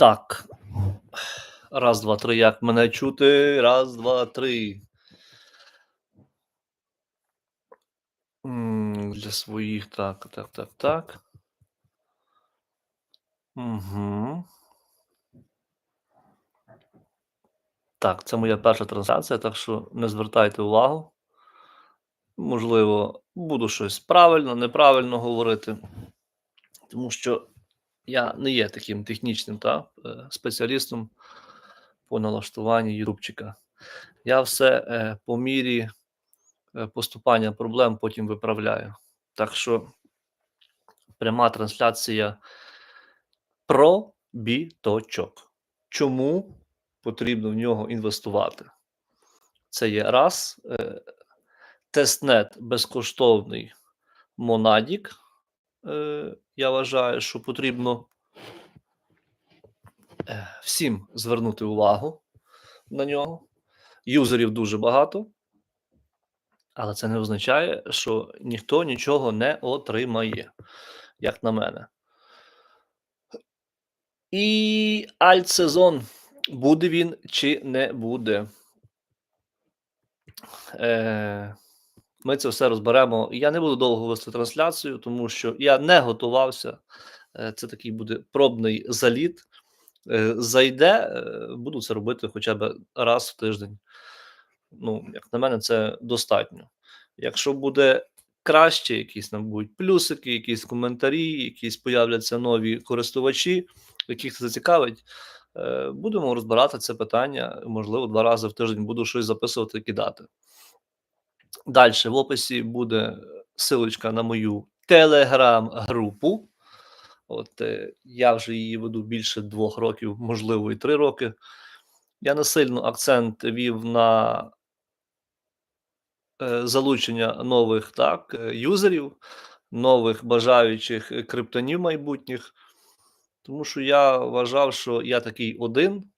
Так. Раз, два, три. Як мене чути? Раз, два, три. Для своїх. Так, так, так, так. Угу. Так, це моя перша трансляція, так що не звертайте увагу. Можливо, буду щось правильно, неправильно говорити, тому що я не є таким технічним та, е, спеціалістом по налаштуванню ютубчика. Я все е, по мірі е, поступання проблем потім виправляю. Так що пряма трансляція про біточок. Чому потрібно в нього інвестувати? Це є раз. Тестнет безкоштовний Монадік. Е, я вважаю, що потрібно е, всім звернути увагу на нього. Юзерів дуже багато, але це не означає, що ніхто нічого не отримає, як на мене. І альтсезон. Буде він чи не буде. Е, Ми це все розберемо. Я не буду довго вести трансляцію, тому що я не готувався. Е, Це такий буде пробний заліт. Е, Зайде, е, буду це робити хоча б раз в тиждень. Ну, як на мене, це достатньо. Якщо буде краще, якісь там будуть плюсики, якісь коментарі, якісь появляться нові користувачі, яких це зацікавить. Будемо розбирати це питання. Можливо, два рази в тиждень буду щось записувати кидати. Далі в описі буде силочка на мою телеграм-групу. От е, я вже її веду більше двох років, можливо, і три роки. Я не сильно акцент вів на е, залучення нових так, е, юзерів, нових бажаючих е, криптонів майбутніх. Тому що я вважав, що я такий один,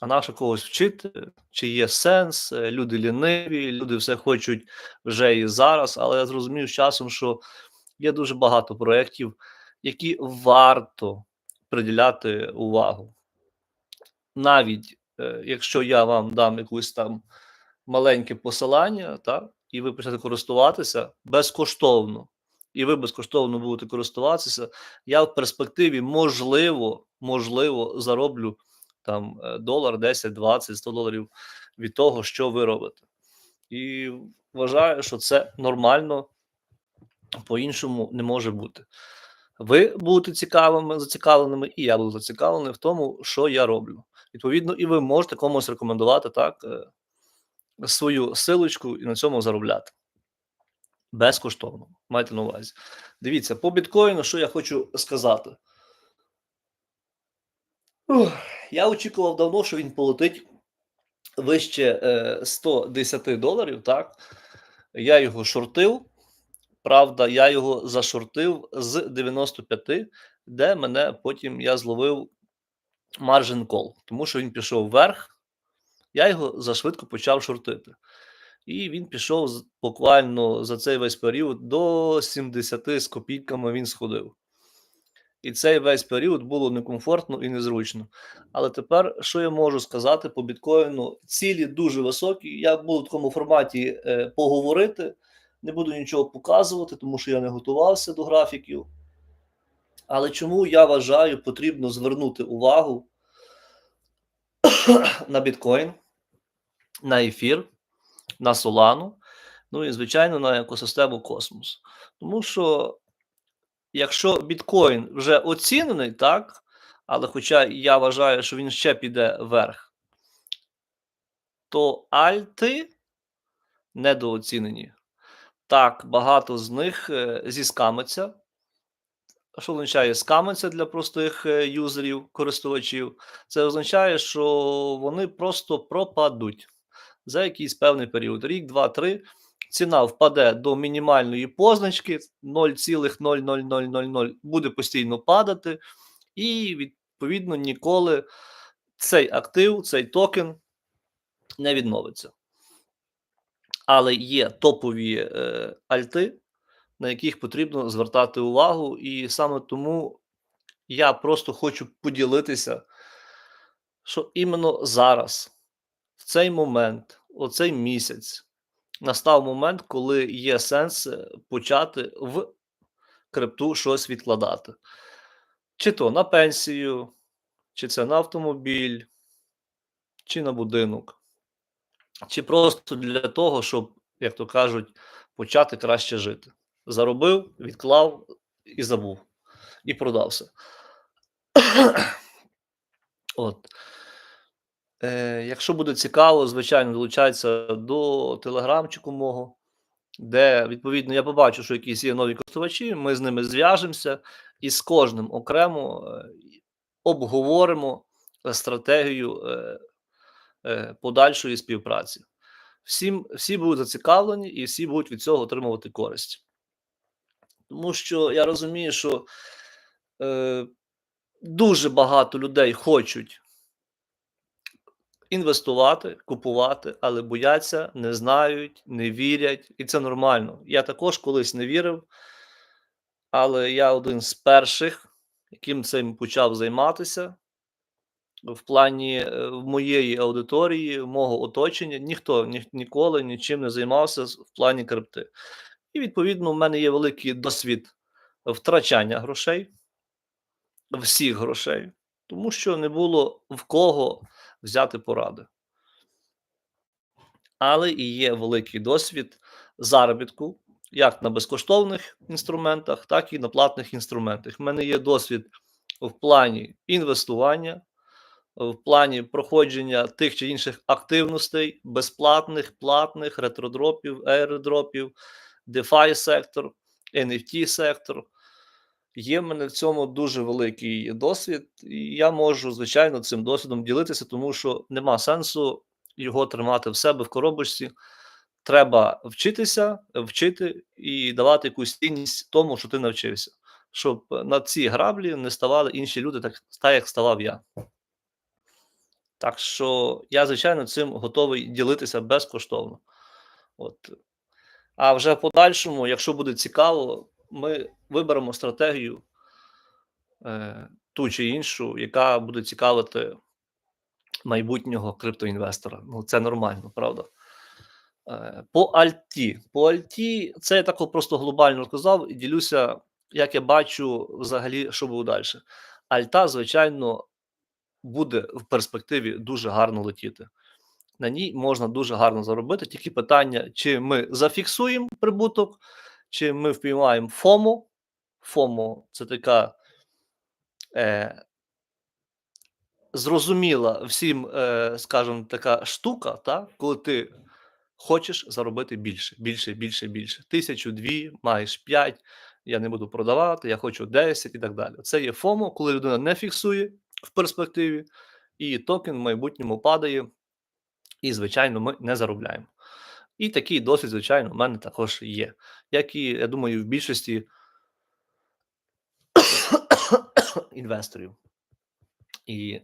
а нащо когось вчити, чи є сенс, е, люди ліниві, люди все хочуть вже і зараз. Але я зрозумів з часом, що є дуже багато проєктів, які варто приділяти увагу. Навіть е, якщо я вам дам якусь там маленьке посилання, так, і ви почнете користуватися безкоштовно, і ви безкоштовно будете користуватися, я в перспективі можливо, можливо, зароблю там е, долар, 10, 20, 100 доларів від того, що ви робите. І вважаю, що це нормально, по-іншому не може бути. Ви будете цікавими, зацікавленими, і я буду зацікавлений в тому, що я роблю. Відповідно, і ви можете комусь рекомендувати так е, свою силочку і на цьому заробляти. Безкоштовно. Майте на увазі. Дивіться, по біткоїну, що я хочу сказати. Я очікував давно, що він полетить вище е, 110 доларів. Так, я його шортив. Правда, я його зашортив з 95, де мене потім я зловив margin call, тому що він пішов вверх. Я його зашвидко почав шортити. І він пішов буквально за цей весь період до 70 з копійками він сходив. І цей весь період було некомфортно і незручно. Але тепер, що я можу сказати по біткоїну? Цілі дуже високі. Я буду в такому форматі е, поговорити, не буду нічого показувати, тому що я не готувався до графіків. Але чому я вважаю, потрібно звернути увагу на біткоін, на ефір, на Солану, ну і, звичайно, на екосистему Космос. Тому що якщо біткоін вже оцінений, так, але хоча я вважаю, що він ще піде вверх, то альти недооцінені. Так, багато з них е, зіскамиться. Що означає скамиться для простих е, юзерів, користувачів? Це означає, що вони просто пропадуть за якийсь певний період. Рік, два, три. Ціна впаде до мінімальної позначки 0,00000, буде постійно падати, і відповідно ніколи цей актив, цей токен не відновиться. Але є топові е, альти, на яких потрібно звертати увагу, і саме тому я просто хочу поділитися що іменно зараз, в цей момент, у цей місяць, настав момент, коли є сенс е, почати в крипту щось відкладати. Чи то на пенсію, чи це на автомобіль, чи на будинок, чи просто для того, щоб, як то кажуть, почати краще жити. Заробив, відклав і забув, і продався. От. Е, якщо буде цікаво, звичайно, долучайтеся до телеграмчику мого, де, відповідно, я побачу, що якісь є нові користувачі, ми з ними зв'яжемося і з кожним окремо е, обговоримо е, стратегію е, подальшої співпраці. Всім, всі будуть зацікавлені і всі будуть від цього отримувати користь. Тому що я розумію, що е, дуже багато людей хочуть інвестувати, купувати, але бояться, не знають, не вірять, і це нормально. Я також колись не вірив, але я один з перших, яким цим почав займатися. В плані е, в моєї аудиторії, мого оточення, ніхто ні, ніколи нічим не займався в плані крипти. І, відповідно, в мене є великий досвід втрачання грошей, всіх грошей, тому що не було в кого взяти поради. Але і є великий досвід заробітку, як на безкоштовних інструментах, так і на платних інструментах. У мене є досвід в плані інвестування, в плані проходження тих чи інших активностей, безплатних, платних, ретродропів, аеродропів, DeFi сектор, NFT сектор. Є в мене в цьому дуже великий досвід, і я можу, звичайно, цим досвідом ділитися, тому що нема сенсу його тримати в себе в коробочці. Треба вчитися, вчити і давати якусь цінність тому, що ти навчився, щоб на ці граблі не ставали інші люди, так, так як ставав я. Так що я, звичайно, цим готовий ділитися безкоштовно. От. А вже в подальшому, якщо буде цікаво, ми виберемо стратегію е, ту чи іншу, яка буде цікавити майбутнього криптоінвестора. Ну, це нормально, правда? Е, по Альті. По Альті, це я так просто глобально сказав і ділюся, як я бачу взагалі, що буде далі. Альта, звичайно, буде в перспективі дуже гарно летіти. На ній можна дуже гарно заробити. Тільки питання, чи ми зафіксуємо прибуток, чи ми впіймаємо ФОМО. ФОМО це така е, зрозуміла всім, е, скажімо, така штука, та, коли ти хочеш заробити більше, більше, більше, більше. Тисячу, дві, маєш п'ять, я не буду продавати, я хочу 10 і так далі. Це є ФОМО, коли людина не фіксує в перспективі, і токен в майбутньому падає, і, звичайно, ми не заробляємо. І такий досвід, звичайно, у мене також є. Як і, я думаю, в більшості інвесторів. І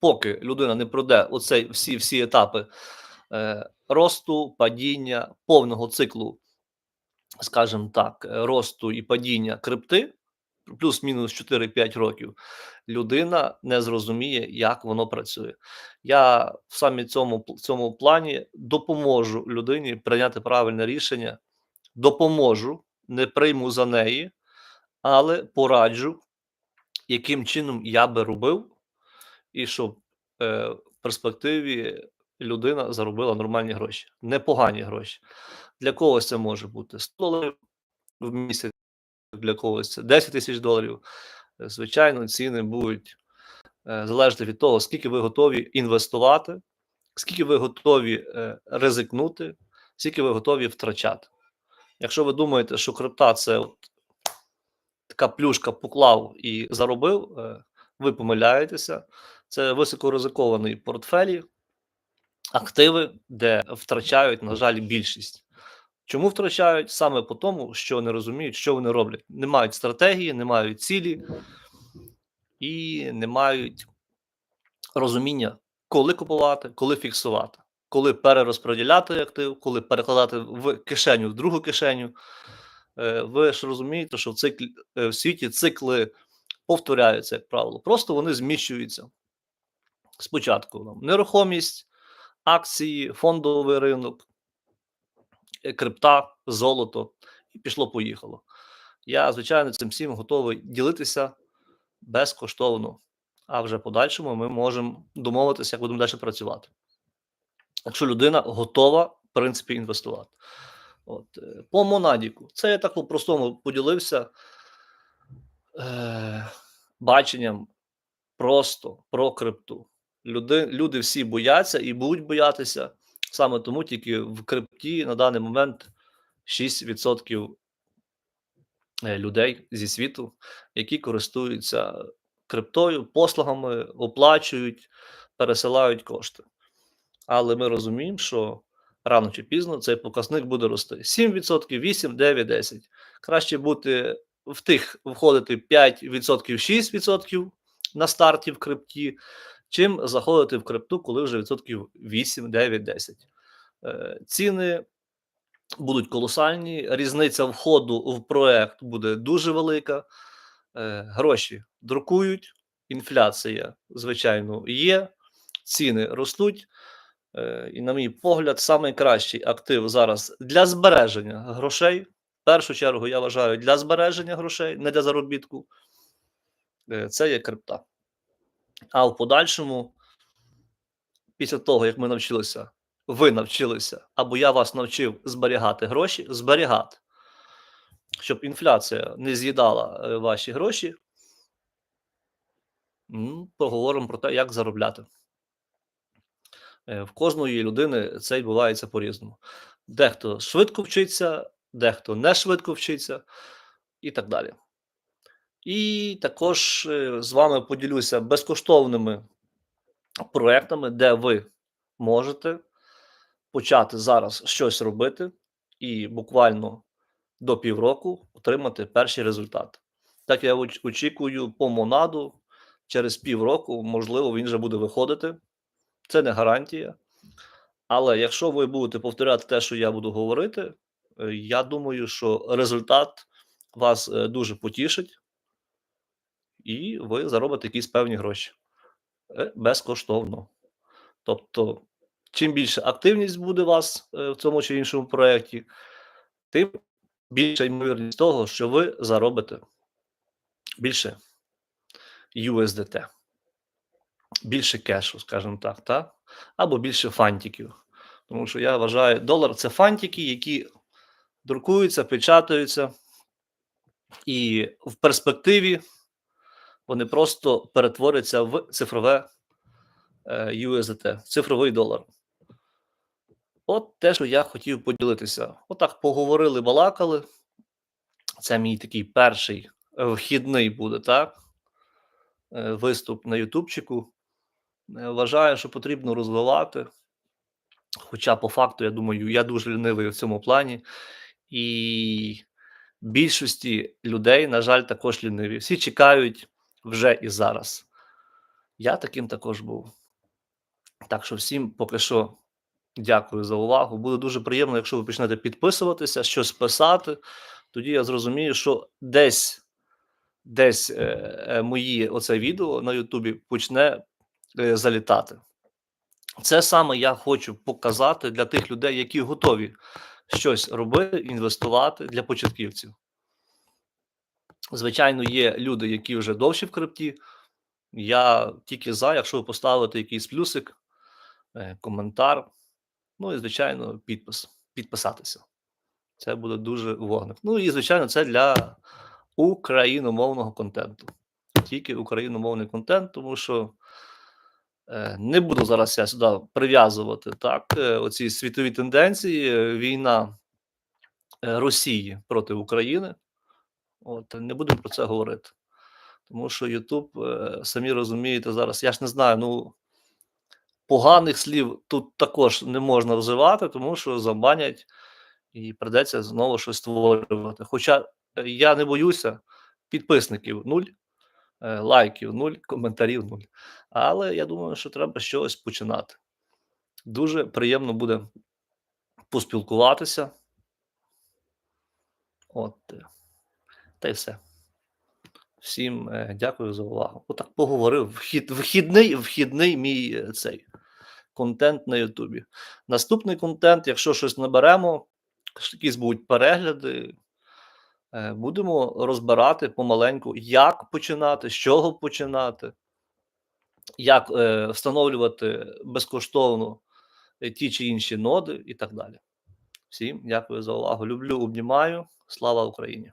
поки людина не пройде оцей всі всі етапи е, росту, падіння, повного циклу, скажімо так, е, росту і падіння крипти, плюс-мінус 4-5 років, людина не зрозуміє, як воно працює. Я в саме цьому цьому плані допоможу людині прийняти правильне рішення, допоможу, не прийму за неї, але пораджу, яким чином я би робив, і щоб е, в перспективі людина заробила нормальні гроші, непогані гроші. Для когось це може бути 100 доларів в місяць, для когось це 10 тисяч доларів. Е, звичайно, ціни будуть е, залежати від того, скільки ви готові інвестувати, скільки ви готові е, ризикнути, скільки ви готові втрачати. Якщо ви думаєте, що крипта це от така плюшка поклав і заробив, ви помиляєтеся. Це високоризикований портфелі, активи, де втрачають, на жаль, більшість. Чому втрачають? Саме по тому, що не розуміють, що вони роблять. Не мають стратегії, не мають цілі і не мають розуміння, коли купувати, коли фіксувати, коли перерозподіляти актив, коли перекладати в кишеню в другу кишеню. Е, ви ж розумієте, що в циклі е, в світі цикли повторяються, як правило. Просто вони зміщуються. Спочатку нам нерухомість, акції, фондовий ринок, крипта, золото, і пішло-поїхало. Я, звичайно, цим всім готовий ділитися безкоштовно. А вже подальшому ми можемо домовитися, як будемо далі працювати. Якщо людина готова, в принципі, інвестувати. От, е, по Монадіку. Це я так по-простому поділився е, баченням просто про крипту. Люди, люди всі бояться і будуть боятися. Саме тому тільки в крипті на даний момент 6% е, людей зі світу, які користуються криптою, послугами, оплачують, пересилають кошти. Але ми розуміємо, що рано чи пізно цей показник буде рости. 7%, 8, 9, 10. Краще бути в тих входити 5%, 6% на старті в крипті, чим заходити в крипту, коли вже відсотків 8, 9, 10. Е, Ціни будуть колосальні, різниця входу в проект буде дуже велика. Е, Гроші друкують, інфляція, звичайно, є, ціни ростуть. Е, І, на мій погляд, найкращий актив зараз для збереження грошей. В першу чергу, я вважаю, для збереження грошей, не для заробітку. Е, Це є крипта. А в подальшому, після того, як ми навчилися, ви навчилися, або я вас навчив зберігати гроші, зберігати, щоб інфляція не з'їдала е, ваші гроші, поговоримо про те, як заробляти. Е, В кожної людини це відбувається по-різному. Дехто швидко вчиться, дехто не швидко вчиться, і так далі. І також е, з вами поділюся безкоштовними проектами, де ви можете почати зараз щось робити і буквально до півроку отримати перші результати. Так я очікую по монаду через півроку, можливо, він вже буде виходити. Це не гарантія. Але якщо ви будете повторяти те, що я буду говорити, е, я думаю, що результат вас е, дуже потішить, і ви заробите якісь певні гроші Е, безкоштовно. Тобто, чим більше активність буде у вас е, в цьому чи іншому проєкті, тим більша ймовірність того, що ви заробите більше USDT, більше кешу, скажімо так, та? або більше фантиків. Тому що я вважаю, долар це фантики, які друкуються, печатаються, і в перспективі вони просто перетворяться в цифрове е, USDT, цифровий долар. От те, що я хотів поділитися. Отак поговорили, балакали. Це мій такий перший е, вхідний буде, так? Е, Виступ на Ютубчику. Вважаю, що потрібно розвивати. Хоча, по факту, я думаю, я дуже лінивий в цьому плані. І більшості людей, на жаль, також ліниві. Всі чекають вже і зараз. Я таким також був. Так що всім поки що дякую за увагу. Буде дуже приємно, якщо ви почнете підписуватися, щось писати. Тоді я зрозумію, що десь, десь е, мої оце відео на Ютубі почне е, залітати. Це саме я хочу показати для тих людей, які готові щось робити, інвестувати для початківців. Звичайно, є люди, які вже довші в крипті. Я тільки за, якщо ви поставите якийсь плюсик, е, коментар, ну і, звичайно, підпис. Підписатися. Це буде дуже вогник. Ну і, звичайно, це для україномовного контенту. Тільки україномовний контент, тому що е, не буду зараз я сюди прив'язувати так, е, оці світові тенденції, війна Росії проти України. От, не будемо про це говорити. Тому що Ютуб, е, самі розумієте, зараз, я ж не знаю, ну поганих слів тут також не можна вживати, тому що забанять і придеться знову щось створювати. Хоча е, я не боюся, підписників нуль, е, лайків нуль, коментарів нуль. Але я думаю, що треба щось починати. Дуже приємно буде поспілкуватися. От. Та й все. Всім е, дякую за увагу. Отак поговорив. Вхід, вхідний, вхідний мій е, цей контент на Ютубі. Наступний контент, якщо щось наберемо, якісь будуть перегляди. е, Будемо розбирати помаленьку, як починати, з чого починати, як е, встановлювати безкоштовно ті чи інші ноди і так далі. Всім дякую за увагу. Люблю, обнімаю. Слава Україні!